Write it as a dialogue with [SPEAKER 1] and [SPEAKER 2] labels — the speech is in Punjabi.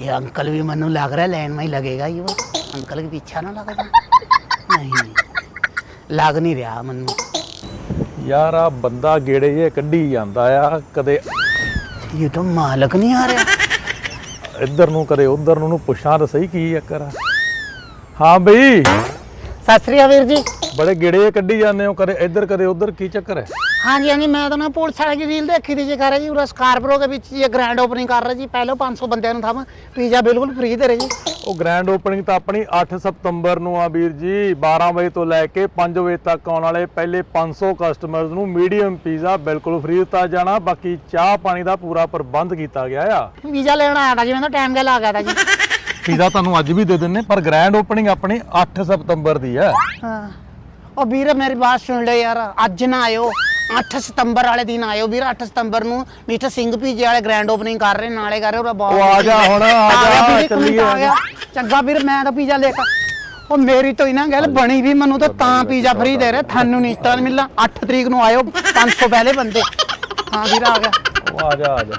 [SPEAKER 1] ਇਹ ਅੰਕਲ ਵੀ ਮੈਨੂੰ ਲੱਗ ਰਿਹਾ ਲੈਣ ਮੈਂ ਹੀ ਲੱਗੇਗਾ ਇਹ ਅੰਕਲ ਕੇ ਪੀਛਾ ਨਾ ਲੱਗਦਾ ਨਹੀਂ ਲੱਗ ਨਹੀਂ ਰਿਹਾ ਮੈਨੂੰ।
[SPEAKER 2] ਯਾਰ ਆ ਬੰਦਾ ਗੇੜੇ ਜੇ ਕੱਢੀ ਜਾਂਦਾ ਆ ਕਦੇ
[SPEAKER 1] ਇਹ ਤਾਂ ਮਾਲਕ ਨਹੀਂ ਆ ਰਿਹਾ।
[SPEAKER 2] ਇੱਧਰ ਨੂੰ ਕਦੇ ਉੱਧਰ ਨੂੰ ਨੂੰ ਪੁੱਛਾਂ ਤਾਂ ਸਹੀ ਕੀ ਚੱਕਰ ਆ। ਹਾਂ ਬਈ।
[SPEAKER 1] ਸਤਿ ਸ੍ਰੀ ਅਕਾਲ ਵੀਰ ਜੀ।
[SPEAKER 2] ਬੜੇ ਗੇੜੇ ਕੱਢੀ ਜਾਂਦੇ ਹੋ ਕਰੇ ਇੱਧਰ ਕਰੇ ਉੱਧਰ ਕੀ ਚੱਕਰ ਹੈ?
[SPEAKER 1] ਹਾਂਜੀ ਹਾਂਜੀ ਮੈਂ ਤਾਂ ਨਾ ਪੁਲਿਸ ਵਾਲੇ ਦੀ ਰੀਲ ਦੇਖੀ ਦੀ ਜੀ ਕਰ ਜੀ ਉਹ ਸਕਾਰਪਰੋ ਦੇ ਵਿੱਚ ਜੀ ਗ੍ਰੈਂਡ ਓਪਨਿੰਗ ਕਰ ਰਹੇ ਜੀ ਪਹਿਲਾਂ 500 ਬੰਦਿਆਂ ਨੂੰ ਥਾਵਾਂ ਪੀਜ਼ਾ ਬਿਲਕੁਲ ਫ੍ਰੀ ਦੇ ਰਹੇ ਜੀ।
[SPEAKER 2] ਉਹ ਗ੍ਰੈਂਡ ਓਪਨਿੰਗ ਤਾਂ ਆਪਣੀ 8 ਸਤੰਬਰ ਨੂੰ ਆ ਵੀਰ ਜੀ 12 ਵਜੇ ਤੋਂ ਲੈ ਕੇ 5 ਵਜੇ ਤੱਕ ਆਉਣ ਵਾਲੇ ਪਹਿਲੇ 500 ਕਸਟਮਰਸ ਨੂੰ ਮੀਡੀਅਮ ਪੀਜ਼ਾ ਬਿਲਕੁਲ ਫ੍ਰੀ ਦਿੱਤਾ ਜਾਣਾ ਬਾਕੀ ਚਾਹ ਪਾਣੀ ਦਾ ਪੂਰਾ ਪ੍ਰਬੰਧ ਕੀਤਾ ਗਿਆ ਆ।
[SPEAKER 1] ਵੀਜ਼ਾ ਲੈਣ ਆਇਆ ਤਾਂ ਜੀ ਮੈਂ ਟਾਈਮ ਗਿਆ ਤਾਂ ਜੀ।
[SPEAKER 2] ਪੀਜ਼ਾ ਤੁਹਾਨੂੰ ਅੱਜ ਵੀ ਦੇ ਦਿੰਨੇ ਪਰ ਗ੍ਰੈਂਡ ਓਪਨਿੰਗ ਆਪਣੀ 8 ਸਤੰਬਰ ਦੀ ਹੈ।
[SPEAKER 1] ਹਾਂ। ਉਹ ਵੀਰ ਮੇਰੀ ਬਾਤ ਸੁਣ ਲੈ ਯਾਰ ਅੱਜ ਨਾ ਆਇਓ। 8 ਸਤੰਬਰ ਵਾਲੇ ਦਿਨ ਆਇਓ ਵੀਰ 8 ਸਤੰਬਰ ਨੂੰ ਮਿਸਟਰ ਸਿੰਘ ਪੀਜੇ ਵਾਲੇ ਗ੍ਰੈਂਡ ਓਪਨਿੰਗ ਕਰ ਰਹੇ ਨਾਲੇ ਕਰ ਰਹੇ ਉਹ ਬਹੁਤ
[SPEAKER 2] ਉਹ ਆ ਜਾ ਹੁਣ, ਆ ਜਾ, ਚੱਲੀਏ।
[SPEAKER 1] ਆ ਗਿਆ। ਚੰਗਾ ਵੀਰ ਮੈਂ ਤਾਂ ਪੀਜ਼ਾ ਲੈ ਕੇ ਉਹ ਮੇਰੀ ਤੋਂ ਹੀ ਨਾ ਗੱਲ ਬਣੀ ਵੀ ਮੈਨੂੰ ਤਾਂ ਤਾਂ ਪੀਜ਼ਾ ਫ੍ਰੀ ਦੇ ਰਹੇ ਤੁਹਾਨੂੰ ਨਹੀਂ ਤਾਂ ਮਿਲਣਾ। 8 ਤਰੀਕ ਨੂੰ ਆਇਓ 500 ਪਹਿਲੇ ਬੰਦੇ। ਹਾਂ ਵੀਰ ਆ ਗਿਆ।
[SPEAKER 2] ਉਹ ਆ ਜਾ ਆ ਜਾ।